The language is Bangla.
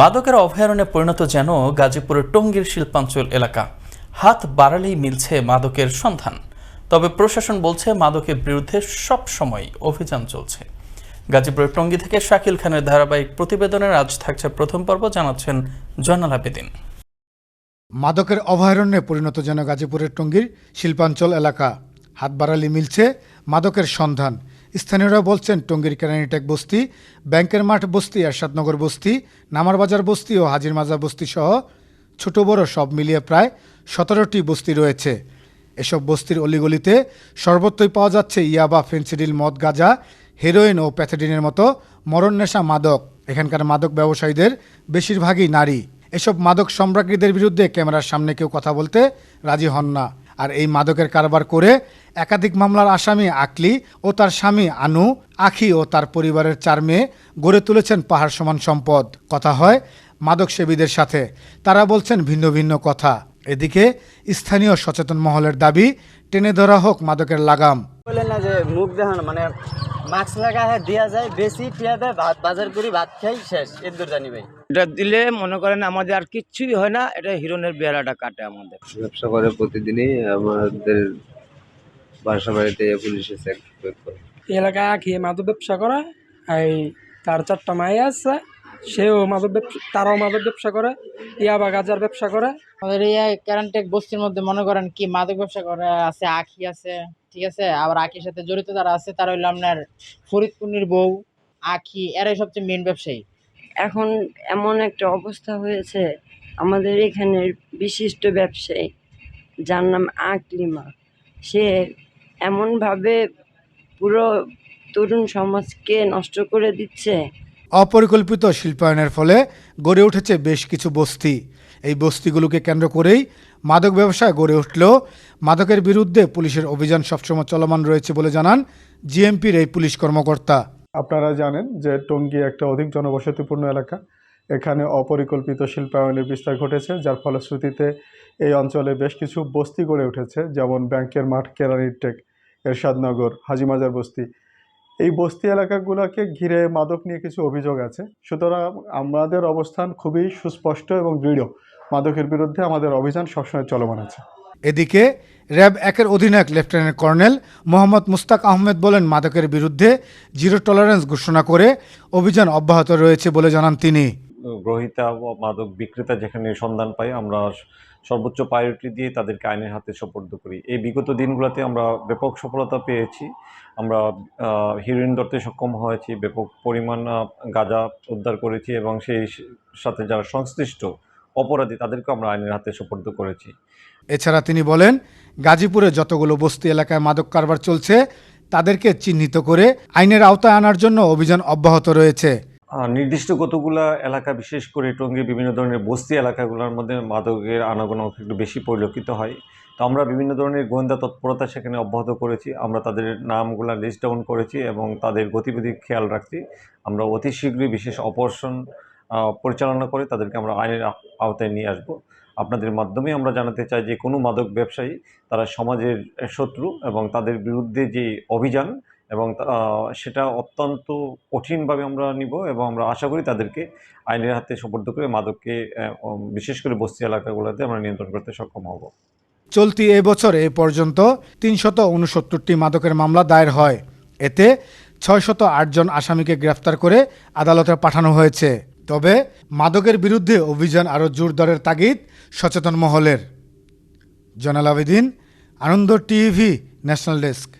মাদকের অভয়ারণ্যে পরিণত যেন গাজীপুরের টঙ্গীর শিল্পাঞ্চল এলাকা। হাত বাড়ালেই মিলছে মাদকের সন্ধান। তবে প্রশাসন বলছে মাদকের বিরুদ্ধে সব সময় অভিযান চলছে। গাজীপুরের টঙ্গী থেকে শাকিল খানের ধারাবাহিক প্রতিবেদনের আজ থাকছে প্রথম পর্ব, জানাচ্ছেন জয়নাল আবেদিন। মাদকের অভয়ারণ্যে পরিণত যেন গাজীপুরের টঙ্গীর শিল্পাঞ্চল এলাকা। হাত বাড়ালি মিলছে মাদকের সন্ধান। স্থানীয়রা বলছেন, টঙ্গীর কেরানিটেক বস্তি, ব্যাংকের মাঠ বস্তি এরশাদনগর বস্তি নামারবাজার বস্তি ও হাজির মাজার বস্তি সহ ছোট বড় সব মিলিয়ে প্রায় সতেরোটি বস্তি রয়েছে। এসব বস্তির অলিগলিতে সর্বত্রই পাওয়া যাচ্ছে ইয়াবা ফেন্সিডিল, মদ, গাঁজা, হেরোইন ও প্যাথেডিনের মতো মরণ নেশা মাদক। এখানকার মাদক ব্যবসায়ীদের বেশিরভাগই নারী। এসব মাদক সম্রাজ্ঞীদের বিরুদ্ধে ক্যামেরার সামনে কেউ কথা বলতে রাজি হন না। আর এই মাদকের কারবার করে একাধিক মামলার আসামি আকলি ও তার স্বামী আনু, আখি ও তার পরিবারের চার মেয়ে গড়ে তুলেছেন পাহাড় সমান সম্পদ। কথা হয় মাদকসেবীদের সাথে। তারা বলছেন ভিন্ন ভিন্ন কথা। এদিকে স্থানীয় সচেতন মহলের দাবি, টেনে ধরা হোক মাদকের লাগাম। বলেন না যে মুখ মানে মাস্ক লাগা হ্যাঁ দেওয়া যায় বেশি টিয়া দেয় ভাত বাজার করি ভাত খাই শেষ। এদুর জানি ভাই। এটা দিলে মনে করেন আমাদের আর কিচ্ছুই হয় না এটা হিরণের বেড়াটা কাটে আমাদের। ব্যবসা করে প্রতিদিনই আমাদের বাসা বাড়িতে পুলিশ এসে এলাকা এলাকায় খেয়ে মাদক ব্যবসা করা এই তার চারটা মাই আছে সেও মাদক ব্যবসা তারাও মাদক ব্যবসা করে ইয়া বা গাজার ব্যবসা করে। আমাদের এই ক্যারান্টেক বস্তির মধ্যে মনে করেন কি মাদক ব্যবসা করে আছে আখি আছে ঠিক আছে? আবার আখির সাথে জড়িত যারা আছে তারা হইল আপনার ফরিদপুর্ণির বউ আখি এরাই সবচেয়ে মেন ব্যবসায়ী। এখন এমন একটা অবস্থা হয়েছে আমাদের এখানের বিশিষ্ট ব্যবসায়ী যার নাম আকলিমা। সে এমনভাবে পুরো তরুণ সমাজকে নষ্ট করে দিচ্ছে অপরিকল্পিত শিল্পায়নের ফলে গড়ে উঠেছে বেশ কিছু বস্তি। এই বস্তিগুলোকে কেন্দ্র করেই মাদক ব্যবসায় গড়ে উঠলেও মাদকের বিরুদ্ধে পুলিশের অভিযান সবসময় চলমান রয়েছে বলে জানান জিএমপির এই পুলিশ কর্মকর্তা। আপনারা জানেন যে টঙ্গী একটা অধিক জনবসতিপূর্ণ এলাকা। এখানে অপরিকল্পিত শিল্পায়নের বিস্তার ঘটেছে, যার ফলশ্রুতিতে এই অঞ্চলে বেশ কিছু বস্তি গড়ে উঠেছে, যেমন ব্যাংকের মাঠ, কেরানির টেক, এরশাদনগর, হাজিমাজার বস্তি। এই বস্তি এলাকাগুলোকে ঘিরে মাদক নিয়ে কিছু অভিযোগ আছে। সুতরাং আমাদের অবস্থান খুবই সুস্পষ্ট এবং দৃঢ়। মাদকের বিরুদ্ধে আমাদের অভিযান সবসময় চলমান আছে। এদিকে, র্যাব একের অধিনায়ক লেফটেন্যান্ট কর্নেল মোহাম্মদ মুস্তাক আহমেদ বলেন, মাদকের বিরুদ্ধে জিরো টলারেন্স ঘোষণা করে অভিযান অব্যাহত রয়েছে বলে জানান তিনি। গ্রহিতা বা মাদক বিক্রেতা যেখানে সন্ধান পাই, আমরা সর্বোচ্চ প্রায়োরিটি দিয়ে তাদেরকে আইনের হাতে সোপর্দ করি। এই বিগত দিনগুলোতে আমরা ব্যাপক সফলতা পেয়েছি। আমরা হিরোইন ধরতে সক্ষম হয়েছি, ব্যাপক পরিমাণ গাঁজা উদ্ধার করেছি এবং সেই সাথে যারা সংশ্লিষ্ট অপরাধী তাদেরকে আমরা আইনের হাতে সোপর্দ করেছি। এছাড়া তিনি বলেন, গাজীপুরে যতগুলো বস্তি এলাকায় মাদক কারবার চলছে, তাদেরকে চিহ্নিত করে আইনের আওতায় আনার জন্য অভিযান অব্যাহত রয়েছে। নির্দিষ্ট কতগুলা এলাকা, বিশেষ করে টঙ্গীর বিভিন্ন ধরনের বস্তি এলাকাগুলোর মধ্যে মাদকের আনাগোনা একটু বেশি পরিলক্ষিত হয়। তো আমরা বিভিন্ন ধরনের গোয়েন্দা তৎপরতা সেখানে অব্যাহত করেছি। আমরা তাদের নামগুলা লিস্ট ডাউন করেছি এবং তাদের গতিবিধি খেয়াল রাখছি। আমরা অতি শীঘ্রই বিশেষ অপারেশন পরিচালনা করে তাদেরকে আমরা আইনের আওতায় নিয়ে আসব। আপনাদের মাধ্যমে আমরা জানাতে চাই যে কোনো মাদক ব্যবসায়ী তারা সমাজের শত্রু এবং তাদের বিরুদ্ধে যে অভিযান এবং সেটা অত্যন্ত কঠিনভাবে আমরা নিব এবং আমরা আশা করি তাদেরকে আইনের হাতে সুপর্দ করে মাদককে বিশেষ করে বস্তি এলাকাগুলোতে আমরা নিয়ন্ত্রণ করতে সক্ষম হব। চলতি এ বছর এ পর্যন্ত তিনশত উনসত্তরটি মাদকের মামলা দায়ের হয়। এতে ছয়শত আটজন আসামিকে গ্রেফতার করে আদালতে পাঠানো হয়েছে। তবে মাদকের বিরুদ্ধে অভিযান আরও জোরদারের তাগিদ সচেতন মহলের। Jainal Abedin, Ananda TV, national desk.